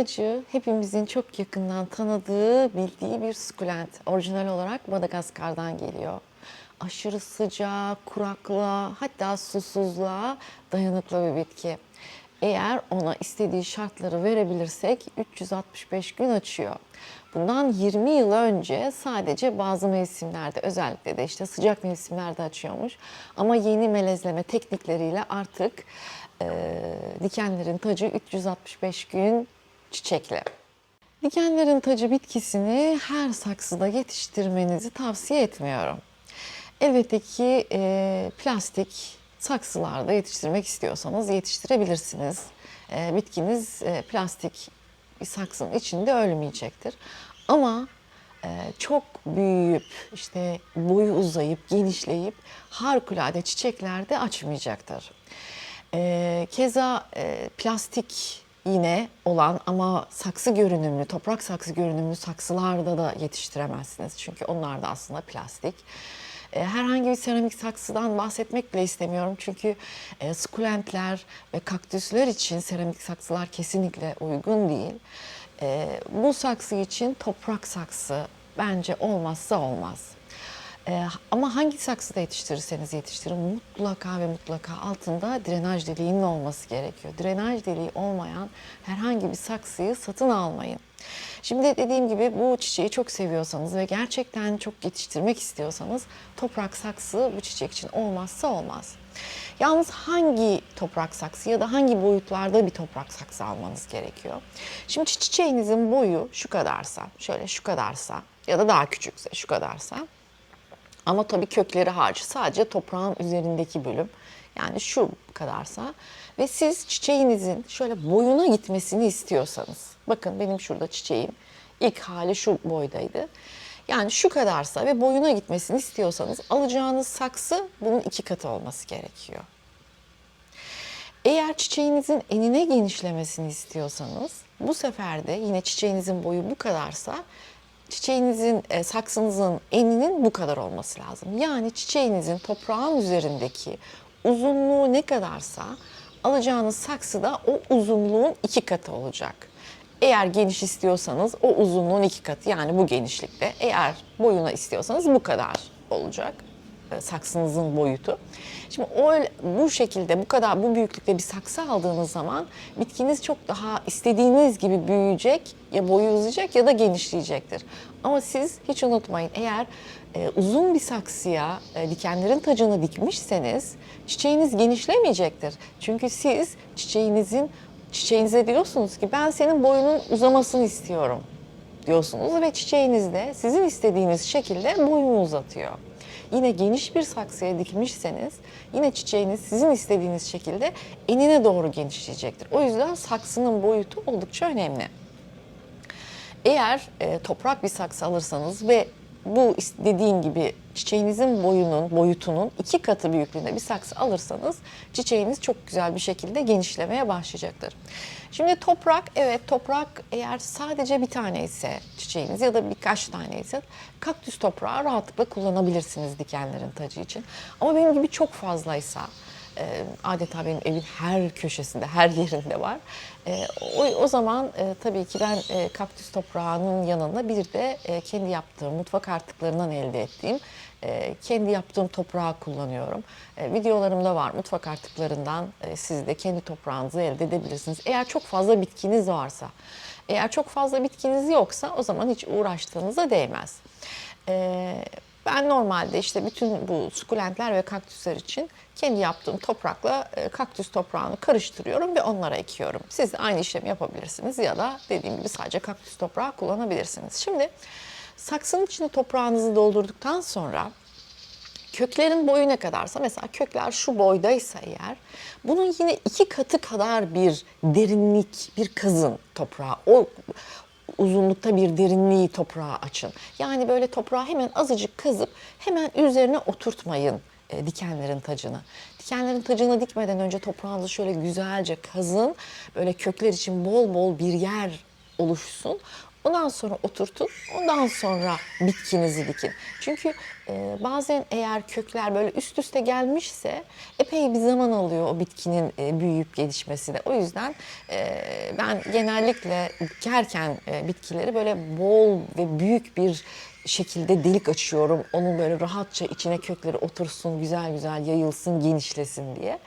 tacı hepimizin çok yakından tanıdığı, bildiği bir sukulent. Orijinal olarak Madagaskar'dan geliyor. Aşırı sıcağa, kuraklığa, hatta susuzluğa dayanıklı bir bitki. Eğer ona istediği şartları verebilirsek 365 gün açıyor. Bundan 20 yıl önce sadece bazı mevsimlerde özellikle de işte sıcak mevsimlerde açıyormuş. Ama yeni melezleme teknikleriyle artık e, dikenlerin tacı 365 gün çiçekli. Dikenlerin tacı bitkisini her saksıda yetiştirmenizi tavsiye etmiyorum. Elbette ki e, plastik saksılarda yetiştirmek istiyorsanız yetiştirebilirsiniz. E, bitkiniz e, plastik bir saksının içinde ölmeyecektir. Ama e, çok büyüyüp işte boyu uzayıp genişleyip harikulade çiçekler de açmayacaktır. E, keza e, plastik yine olan ama saksı görünümlü, toprak saksı görünümlü saksılarda da yetiştiremezsiniz. Çünkü onlar da aslında plastik. E, Herhangi bir seramik saksıdan bahsetmek bile istemiyorum. Çünkü e, sukulentler ve kaktüsler için seramik saksılar kesinlikle uygun değil. E, bu saksı için toprak saksı bence olmazsa olmaz. Ee, ama hangi saksıda yetiştirirseniz yetiştirin mutlaka ve mutlaka altında drenaj deliğinin olması gerekiyor. Drenaj deliği olmayan herhangi bir saksıyı satın almayın. Şimdi dediğim gibi bu çiçeği çok seviyorsanız ve gerçekten çok yetiştirmek istiyorsanız toprak saksı bu çiçek için olmazsa olmaz. Yalnız hangi toprak saksı ya da hangi boyutlarda bir toprak saksı almanız gerekiyor? Şimdi çiçeğinizin boyu şu kadarsa, şöyle şu kadarsa ya da daha küçükse şu kadarsa ama tabii kökleri hariç sadece toprağın üzerindeki bölüm. Yani şu kadarsa ve siz çiçeğinizin şöyle boyuna gitmesini istiyorsanız. Bakın benim şurada çiçeğim ilk hali şu boydaydı. Yani şu kadarsa ve boyuna gitmesini istiyorsanız alacağınız saksı bunun iki katı olması gerekiyor. Eğer çiçeğinizin enine genişlemesini istiyorsanız bu sefer de yine çiçeğinizin boyu bu kadarsa çiçeğinizin, e, saksınızın eninin bu kadar olması lazım. Yani çiçeğinizin toprağın üzerindeki uzunluğu ne kadarsa alacağınız saksı da o uzunluğun iki katı olacak. Eğer geniş istiyorsanız o uzunluğun iki katı yani bu genişlikte. Eğer boyuna istiyorsanız bu kadar olacak e, saksınızın boyutu. Şimdi o bu şekilde bu kadar bu büyüklükte bir saksı aldığınız zaman bitkiniz çok daha istediğiniz gibi büyüyecek ya boyu uzayacak ya da genişleyecektir. Ama siz hiç unutmayın eğer e, uzun bir saksıya e, dikenlerin tacını dikmişseniz çiçeğiniz genişlemeyecektir. Çünkü siz çiçeğinizin çiçeğinize diyorsunuz ki ben senin boyunun uzamasını istiyorum diyorsunuz ve çiçeğiniz de sizin istediğiniz şekilde boyunu uzatıyor. Yine geniş bir saksıya dikmişseniz yine çiçeğiniz sizin istediğiniz şekilde enine doğru genişleyecektir. O yüzden saksının boyutu oldukça önemli. Eğer e, toprak bir saksı alırsanız ve bu dediğim gibi çiçeğinizin boyunun, boyutunun iki katı büyüklüğünde bir saksı alırsanız çiçeğiniz çok güzel bir şekilde genişlemeye başlayacaktır. Şimdi toprak, evet toprak eğer sadece bir tane ise çiçeğiniz ya da birkaç tane ise kaktüs toprağı rahatlıkla kullanabilirsiniz dikenlerin tacı için. Ama benim gibi çok fazlaysa e, adeta benim evin her köşesinde, her yerinde var. E, o, o zaman e, tabii ki ben e, kaktüs toprağının yanında bir de e, kendi yaptığım, mutfak artıklarından elde ettiğim e, kendi yaptığım toprağı kullanıyorum. E, videolarımda var mutfak artıklarından e, siz de kendi toprağınızı elde edebilirsiniz. Eğer çok fazla bitkiniz varsa, eğer çok fazla bitkiniz yoksa o zaman hiç uğraştığınıza değmez. E, ben normalde işte bütün bu sukulentler ve kaktüsler için kendi yaptığım toprakla e, kaktüs toprağını karıştırıyorum ve onlara ekiyorum. Siz de aynı işlemi yapabilirsiniz ya da dediğim gibi sadece kaktüs toprağı kullanabilirsiniz. Şimdi saksının içine toprağınızı doldurduktan sonra köklerin boyu ne kadarsa mesela kökler şu boydaysa eğer bunun yine iki katı kadar bir derinlik bir kazın toprağa o uzunlukta bir derinliği toprağa açın. Yani böyle toprağı hemen azıcık kazıp hemen üzerine oturtmayın e, dikenlerin tacını. Dikenlerin tacını dikmeden önce toprağınızı şöyle güzelce kazın. Böyle kökler için bol bol bir yer oluşsun. Ondan sonra oturtun. Ondan sonra bitkinizi dikin. Çünkü e, bazen eğer kökler böyle üst üste gelmişse epey bir zaman alıyor o bitkinin e, büyüyüp gelişmesine. O yüzden e, ben genellikle dikerken e, bitkileri böyle bol ve büyük bir şekilde delik açıyorum. Onun böyle rahatça içine kökleri otursun, güzel güzel yayılsın, genişlesin diye.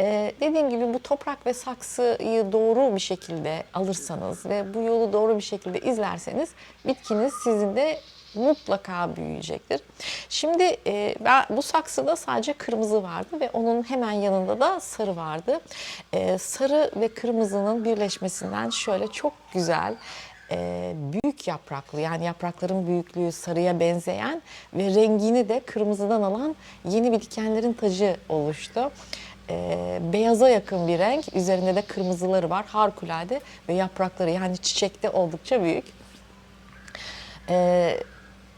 Ee, dediğim gibi bu toprak ve saksıyı doğru bir şekilde alırsanız ve bu yolu doğru bir şekilde izlerseniz bitkiniz sizin de mutlaka büyüyecektir. Şimdi e, ben bu saksıda sadece kırmızı vardı ve onun hemen yanında da sarı vardı. E, sarı ve kırmızının birleşmesinden şöyle çok güzel e, büyük yapraklı yani yaprakların büyüklüğü sarıya benzeyen ve rengini de kırmızıdan alan yeni bir dikenlerin tacı oluştu. E, beyaza yakın bir renk, üzerinde de kırmızıları var harikulade ve yaprakları yani çiçekte oldukça büyük. E,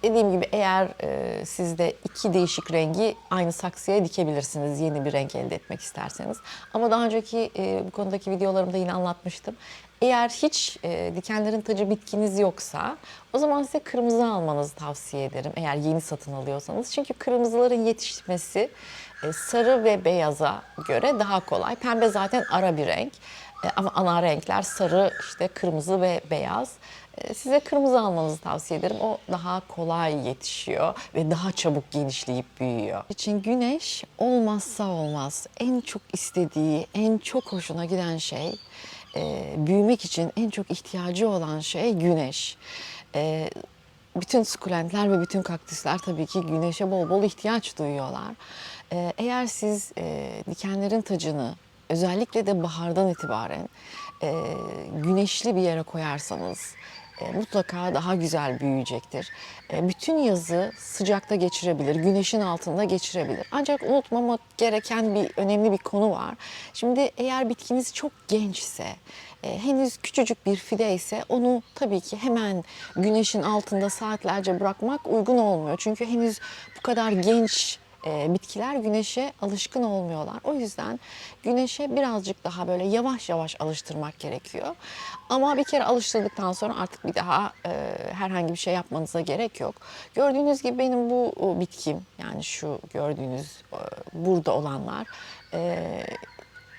dediğim gibi eğer e, siz de iki değişik rengi aynı saksıya dikebilirsiniz yeni bir renk elde etmek isterseniz. Ama daha önceki e, bu konudaki videolarımda yine anlatmıştım. Eğer hiç e, dikenlerin tacı bitkiniz yoksa o zaman size kırmızı almanızı tavsiye ederim eğer yeni satın alıyorsanız. Çünkü kırmızıların yetişmesi e, sarı ve beyaza göre daha kolay. Pembe zaten ara bir renk E, ama ana renkler sarı, işte kırmızı ve beyaz. E, Size kırmızı almanızı tavsiye ederim. O daha kolay yetişiyor ve daha çabuk genişleyip büyüyor. İçin güneş olmazsa olmaz. En çok istediği, en çok hoşuna giden şey, e, büyümek için en çok ihtiyacı olan şey güneş. E, bütün sukulentler ve bütün kaktüsler tabii ki güneşe bol bol ihtiyaç duyuyorlar. E, eğer siz e, dikenlerin tacını özellikle de bahardan itibaren e, güneşli bir yere koyarsanız e, mutlaka daha güzel büyüyecektir. E, bütün yazı sıcakta geçirebilir, güneşin altında geçirebilir. Ancak unutmamak gereken bir önemli bir konu var. Şimdi eğer bitkiniz çok gençse, e, henüz küçücük bir fide ise onu tabii ki hemen güneşin altında saatlerce bırakmak uygun olmuyor. Çünkü henüz bu kadar genç e, bitkiler güneşe alışkın olmuyorlar. O yüzden güneşe birazcık daha böyle yavaş yavaş alıştırmak gerekiyor. Ama bir kere alıştırdıktan sonra artık bir daha e, herhangi bir şey yapmanıza gerek yok. Gördüğünüz gibi benim bu bitkim yani şu gördüğünüz e, burada olanlar e,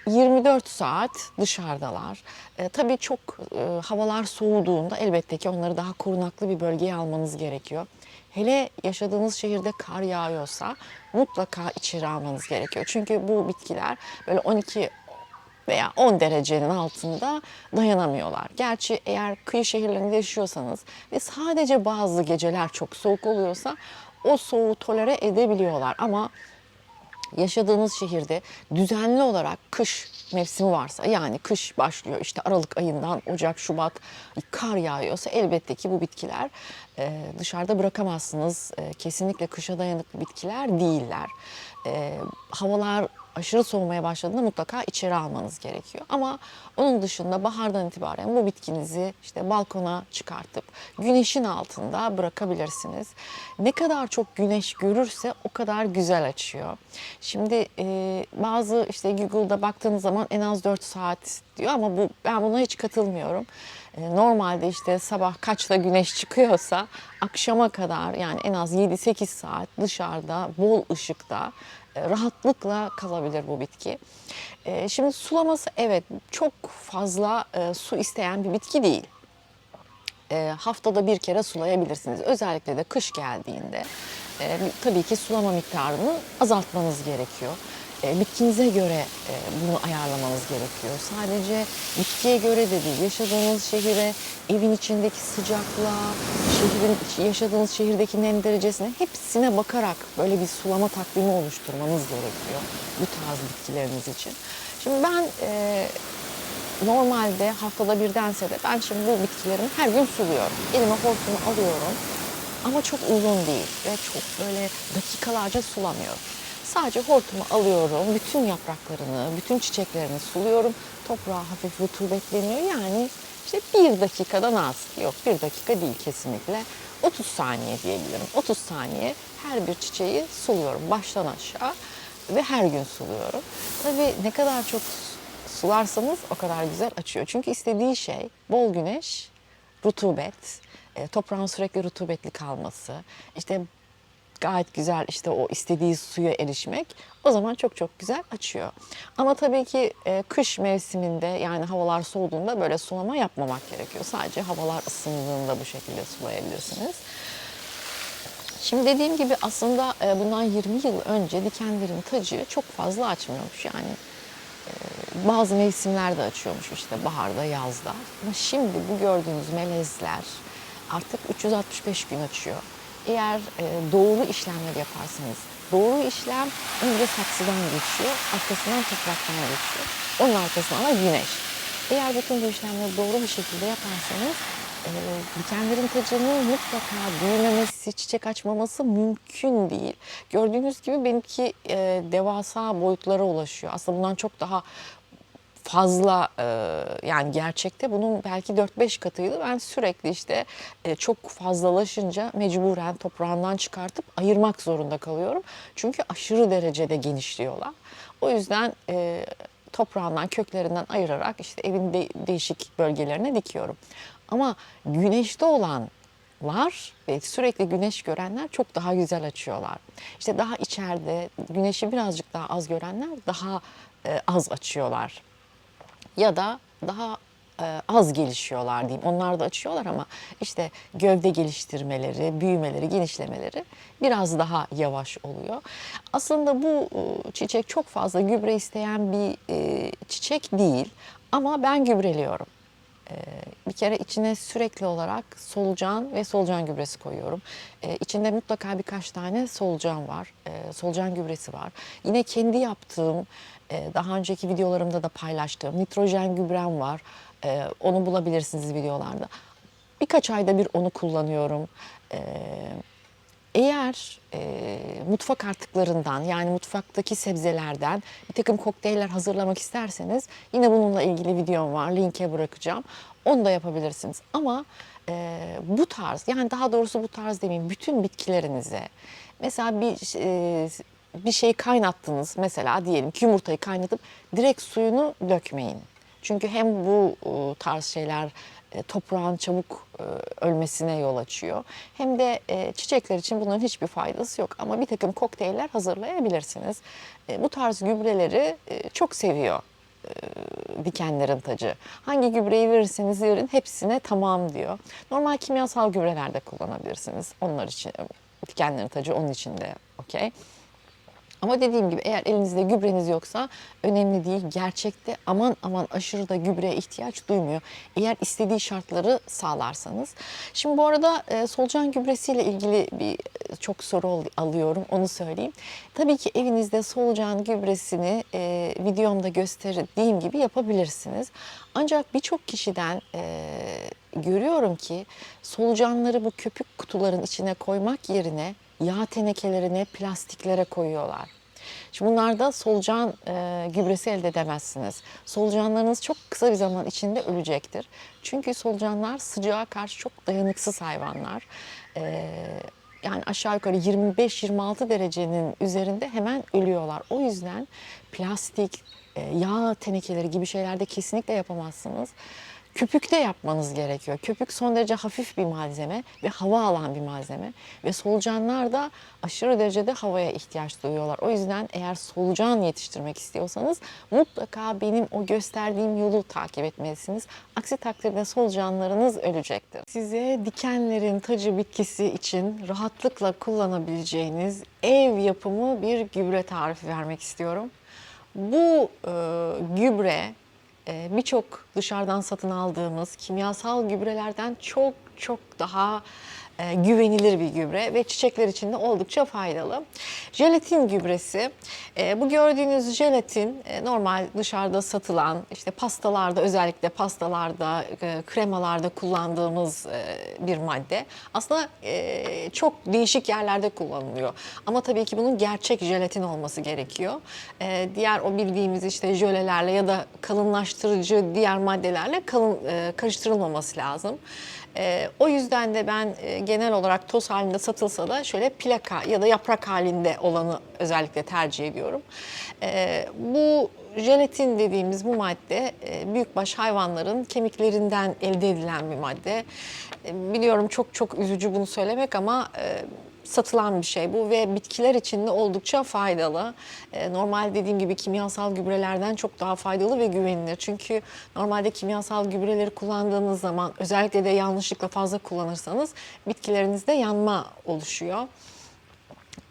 24 saat dışarıdalar. E, tabii çok e, havalar soğuduğunda elbette ki onları daha korunaklı bir bölgeye almanız gerekiyor. Hele yaşadığınız şehirde kar yağıyorsa mutlaka içeri almanız gerekiyor. Çünkü bu bitkiler böyle 12 veya 10 derecenin altında dayanamıyorlar. Gerçi eğer kıyı şehirlerinde yaşıyorsanız ve sadece bazı geceler çok soğuk oluyorsa o soğuğu tolere edebiliyorlar ama yaşadığınız şehirde düzenli olarak kış mevsimi varsa yani kış başlıyor işte Aralık ayından Ocak, Şubat kar yağıyorsa elbette ki bu bitkiler e, dışarıda bırakamazsınız. E, kesinlikle kışa dayanıklı bitkiler değiller. E, havalar aşırı soğumaya başladığında mutlaka içeri almanız gerekiyor. Ama onun dışında bahardan itibaren bu bitkinizi işte balkona çıkartıp güneşin altında bırakabilirsiniz. Ne kadar çok güneş görürse o kadar güzel açıyor. Şimdi e, bazı işte Google'da baktığınız zaman en az 4 saat diyor ama bu ben buna hiç katılmıyorum. E, Normalde işte sabah kaçta güneş çıkıyorsa akşama kadar yani en az 7-8 saat dışarıda bol ışıkta rahatlıkla kalabilir bu bitki. E, Şimdi sulaması evet çok fazla e, su isteyen bir bitki değil. E, haftada bir kere sulayabilirsiniz. Özellikle de kış geldiğinde e, tabii ki sulama miktarını azaltmanız gerekiyor. E, bitkinize göre e, bunu ayarlamanız gerekiyor. Sadece bitkiye göre de değil, yaşadığınız şehire, evin içindeki sıcaklığa, şehrin yaşadığınız şehirdeki nem derecesine hepsine bakarak böyle bir sulama takvimi oluşturmanız gerekiyor bu tarz bitkileriniz için. Şimdi ben e, normalde haftada birdense de ben şimdi bu bitkilerimi her gün suluyorum. Elime hortumu alıyorum ama çok uzun değil ve çok böyle dakikalarca sulamıyorum. Sadece hortumu alıyorum, bütün yapraklarını, bütün çiçeklerini suluyorum. Toprağı hafif rutubetleniyor yani işte bir dakikadan az. Yok bir dakika değil kesinlikle. 30 saniye diyebilirim. 30 saniye her bir çiçeği suluyorum baştan aşağı ve her gün suluyorum. Tabii ne kadar çok sularsanız o kadar güzel açıyor. Çünkü istediği şey bol güneş, rutubet, e, toprağın sürekli rutubetli kalması, işte gayet güzel işte o istediği suya erişmek o zaman çok çok güzel açıyor. Ama tabii ki e, kış mevsiminde yani havalar soğuduğunda böyle sulama yapmamak gerekiyor. Sadece havalar ısındığında bu şekilde sulayabilirsiniz. Şimdi dediğim gibi aslında e, bundan 20 yıl önce dikenlerin tacı çok fazla açmıyormuş. Yani e, bazı mevsimlerde açıyormuş işte baharda, yazda. Ama şimdi bu gördüğünüz melezler artık 365 gün açıyor. Eğer e, doğru işlemler yaparsanız, doğru işlem önce saksıdan geçiyor, arkasından topraktan geçiyor. Onun arkasından da güneş. Eğer bütün bu işlemleri doğru bir şekilde yaparsanız e, dikenlerin tacının mutlaka büyümemesi, çiçek açmaması mümkün değil. Gördüğünüz gibi benimki e, devasa boyutlara ulaşıyor. Aslında bundan çok daha fazla e, yani gerçekte bunun belki 4-5 katıydı. Ben sürekli işte e, çok fazlalaşınca mecburen toprağından çıkartıp ayırmak zorunda kalıyorum. Çünkü aşırı derecede genişliyorlar. O yüzden e, toprağından, köklerinden ayırarak işte evin de- değişik bölgelerine dikiyorum. Ama güneşte olanlar ve sürekli güneş görenler çok daha güzel açıyorlar. İşte daha içeride güneşi birazcık daha az görenler daha e, az açıyorlar ya da daha e, az gelişiyorlar diyeyim. Onlar da açıyorlar ama işte gövde geliştirmeleri, büyümeleri, genişlemeleri biraz daha yavaş oluyor. Aslında bu e, çiçek çok fazla gübre isteyen bir e, çiçek değil ama ben gübreliyorum. Bir kere içine sürekli olarak solucan ve solucan gübresi koyuyorum. Ee, içinde mutlaka birkaç tane solucan var. Solucan gübresi var. Yine kendi yaptığım, e, daha önceki videolarımda da paylaştığım nitrojen gübrem var. Ee, onu bulabilirsiniz videolarda. Birkaç ayda bir onu kullanıyorum. Ee, eğer e, mutfak artıklarından yani mutfaktaki sebzelerden bir takım kokteyller hazırlamak isterseniz yine bununla ilgili videom var. Linke bırakacağım. Onu da yapabilirsiniz. Ama e, bu tarz yani daha doğrusu bu tarz demeyeyim bütün bitkilerinize mesela bir e, bir şey kaynattınız mesela diyelim ki yumurtayı kaynatıp direkt suyunu dökmeyin. Çünkü hem bu e, tarz şeyler e, toprağın çabuk e, ölmesine yol açıyor. Hem de çiçekler için bunların hiçbir faydası yok. Ama bir takım kokteyller hazırlayabilirsiniz. Bu tarz gübreleri çok seviyor dikenlerin tacı. Hangi gübreyi verirseniz verin hepsine tamam diyor. Normal kimyasal gübreler de kullanabilirsiniz. Onlar için dikenlerin tacı onun için de okey. Ama dediğim gibi eğer elinizde gübreniz yoksa önemli değil. Gerçekte aman aman aşırı da gübreye ihtiyaç duymuyor. Eğer istediği şartları sağlarsanız. Şimdi bu arada e, solucan gübresiyle ilgili bir e, çok soru al- alıyorum onu söyleyeyim. Tabii ki evinizde solucan gübresini e, videomda gösterdiğim gibi yapabilirsiniz. Ancak birçok kişiden e, görüyorum ki solucanları bu köpük kutuların içine koymak yerine yağ tenekelerine, plastiklere koyuyorlar. Şimdi bunlarda solucan e, gübresi elde edemezsiniz. Solucanlarınız çok kısa bir zaman içinde ölecektir. Çünkü solucanlar sıcağa karşı çok dayanıksız hayvanlar. E, yani aşağı yukarı 25-26 derecenin üzerinde hemen ölüyorlar. O yüzden plastik, e, yağ tenekeleri gibi şeylerde kesinlikle yapamazsınız. Köpükte yapmanız gerekiyor. Köpük son derece hafif bir malzeme ve hava alan bir malzeme. Ve solucanlar da aşırı derecede havaya ihtiyaç duyuyorlar. O yüzden eğer solucan yetiştirmek istiyorsanız mutlaka benim o gösterdiğim yolu takip etmelisiniz. Aksi takdirde solucanlarınız ölecektir. Size dikenlerin tacı bitkisi için rahatlıkla kullanabileceğiniz ev yapımı bir gübre tarifi vermek istiyorum. Bu e, gübre birçok dışarıdan satın aldığımız kimyasal gübrelerden çok çok daha e, güvenilir bir gübre ve çiçekler için de oldukça faydalı. Jelatin gübresi. E, bu gördüğünüz jelatin e, normal dışarıda satılan işte pastalarda özellikle pastalarda, kremalarda kullandığımız bir madde. Aslında çok değişik yerlerde kullanılıyor. Ama tabii ki bunun gerçek jelatin olması gerekiyor. Diğer o bildiğimiz işte jölelerle ya da kalınlaştırıcı diğer maddelerle kalın, karıştırılmaması lazım. E, o yüzden de ben e, genel olarak toz halinde satılsa da şöyle plaka ya da yaprak halinde olanı özellikle tercih ediyorum. E, bu jelatin dediğimiz bu madde e, büyükbaş hayvanların kemiklerinden elde edilen bir madde. E, biliyorum çok çok üzücü bunu söylemek ama e, satılan bir şey bu ve bitkiler için de oldukça faydalı. E, normal dediğim gibi kimyasal gübrelerden çok daha faydalı ve güvenilir. Çünkü normalde kimyasal gübreleri kullandığınız zaman özellikle de yanlışlıkla fazla kullanırsanız bitkilerinizde yanma oluşuyor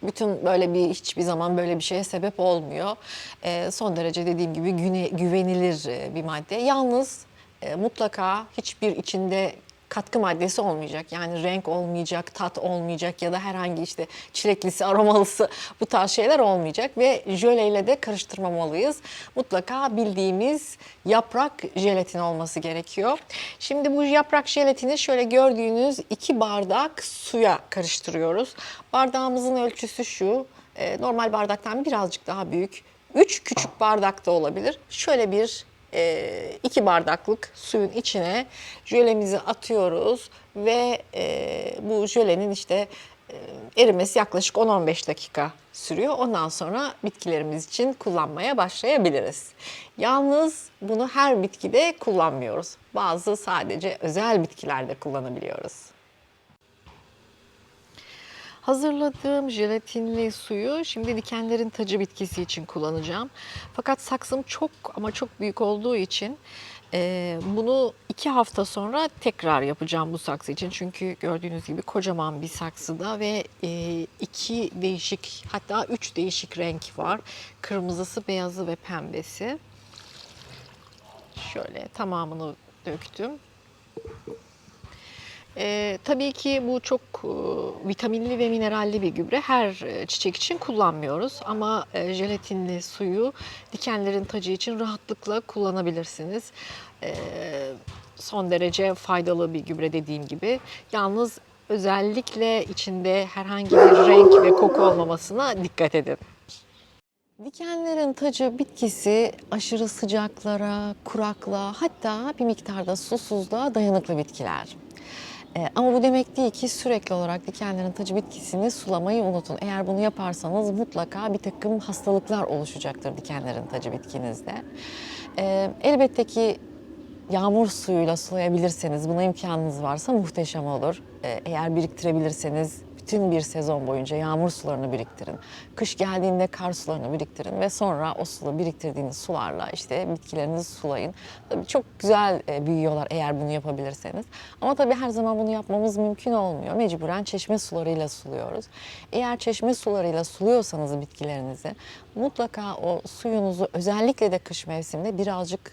bütün böyle bir hiçbir zaman böyle bir şeye sebep olmuyor. E, son derece dediğim gibi güne, güvenilir e, bir madde. Yalnız e, mutlaka hiçbir içinde katkı maddesi olmayacak. Yani renk olmayacak, tat olmayacak ya da herhangi işte çileklisi, aromalısı bu tarz şeyler olmayacak ve jöleyle de karıştırmamalıyız. Mutlaka bildiğimiz yaprak jelatin olması gerekiyor. Şimdi bu yaprak jelatini şöyle gördüğünüz iki bardak suya karıştırıyoruz. Bardağımızın ölçüsü şu. e, Normal bardaktan birazcık daha büyük. 3 küçük bardak da olabilir. Şöyle bir e, iki bardaklık suyun içine jölemizi atıyoruz ve e, bu jölenin işte e, erimesi yaklaşık 10-15 dakika sürüyor. Ondan sonra bitkilerimiz için kullanmaya başlayabiliriz. Yalnız bunu her bitkide kullanmıyoruz. Bazı sadece özel bitkilerde kullanabiliyoruz. Hazırladığım jelatinli suyu şimdi dikenlerin tacı bitkisi için kullanacağım. Fakat saksım çok ama çok büyük olduğu için e, bunu iki hafta sonra tekrar yapacağım bu saksı için. Çünkü gördüğünüz gibi kocaman bir saksıda ve e, iki değişik hatta üç değişik renk var. Kırmızısı, beyazı ve pembesi. Şöyle tamamını döktüm. Ee, tabii ki bu çok e, vitaminli ve mineralli bir gübre. Her e, çiçek için kullanmıyoruz ama e, jelatinli suyu dikenlerin tacı için rahatlıkla kullanabilirsiniz. Ee, son derece faydalı bir gübre dediğim gibi. Yalnız özellikle içinde herhangi bir renk ve koku olmamasına dikkat edin. Dikenlerin tacı bitkisi aşırı sıcaklara, kuraklığa hatta bir miktarda susuzluğa dayanıklı bitkiler. Ee, ama bu demek değil ki sürekli olarak dikenlerin tacı bitkisini sulamayı unutun. Eğer bunu yaparsanız mutlaka bir takım hastalıklar oluşacaktır dikenlerin tacı bitkinizde. Ee, elbette ki yağmur suyuyla sulayabilirseniz, buna imkanınız varsa muhteşem olur. Ee, eğer biriktirebilirseniz bütün bir sezon boyunca yağmur sularını biriktirin. Kış geldiğinde kar sularını biriktirin ve sonra o sulu biriktirdiğiniz sularla işte bitkilerinizi sulayın. Tabii çok güzel e, büyüyorlar eğer bunu yapabilirseniz. Ama tabii her zaman bunu yapmamız mümkün olmuyor. Mecburen çeşme sularıyla suluyoruz. Eğer çeşme sularıyla suluyorsanız bitkilerinizi mutlaka o suyunuzu özellikle de kış mevsiminde birazcık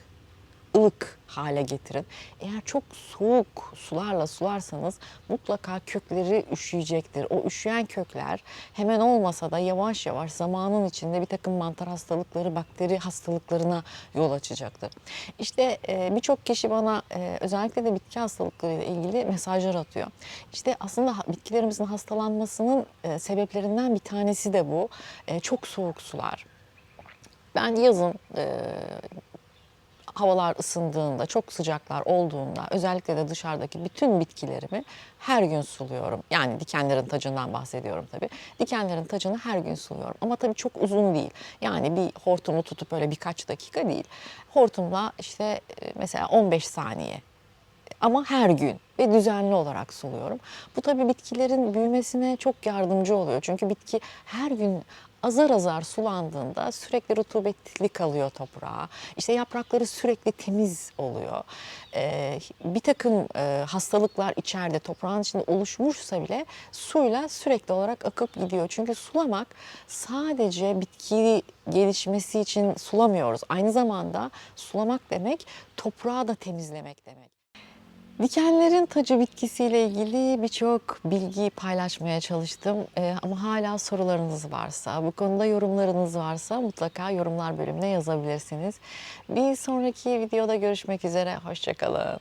ılık hale getirin. Eğer çok soğuk sularla sularsanız mutlaka kökleri üşüyecektir. O üşüyen kökler hemen olmasa da yavaş yavaş zamanın içinde bir takım mantar hastalıkları, bakteri hastalıklarına yol açacaktır. İşte e, birçok kişi bana e, özellikle de bitki hastalıklarıyla ilgili mesajlar atıyor. İşte aslında bitkilerimizin hastalanmasının e, sebeplerinden bir tanesi de bu. Çok soğuk sular. Ben yazın havalar ısındığında, çok sıcaklar olduğunda özellikle de dışarıdaki bütün bitkilerimi her gün suluyorum. Yani dikenlerin tacından bahsediyorum tabii. Dikenlerin tacını her gün suluyorum. Ama tabii çok uzun değil. Yani bir hortumu tutup böyle birkaç dakika değil. Hortumla işte e, mesela 15 saniye ama her gün ve düzenli olarak suluyorum. Bu tabii bitkilerin büyümesine çok yardımcı oluyor. Çünkü bitki her gün azar azar sulandığında sürekli rutubetli kalıyor toprağa. İşte yaprakları sürekli temiz oluyor. Ee, bir takım e, hastalıklar içeride toprağın içinde oluşmuşsa bile suyla sürekli olarak akıp gidiyor. Çünkü sulamak sadece bitki gelişmesi için sulamıyoruz. Aynı zamanda sulamak demek toprağı da temizlemek demek. Dikenlerin tacı bitkisiyle ilgili birçok bilgi paylaşmaya çalıştım Ee, ama hala sorularınız varsa, bu konuda yorumlarınız varsa mutlaka yorumlar bölümüne yazabilirsiniz. Bir sonraki videoda görüşmek üzere, hoşçakalın.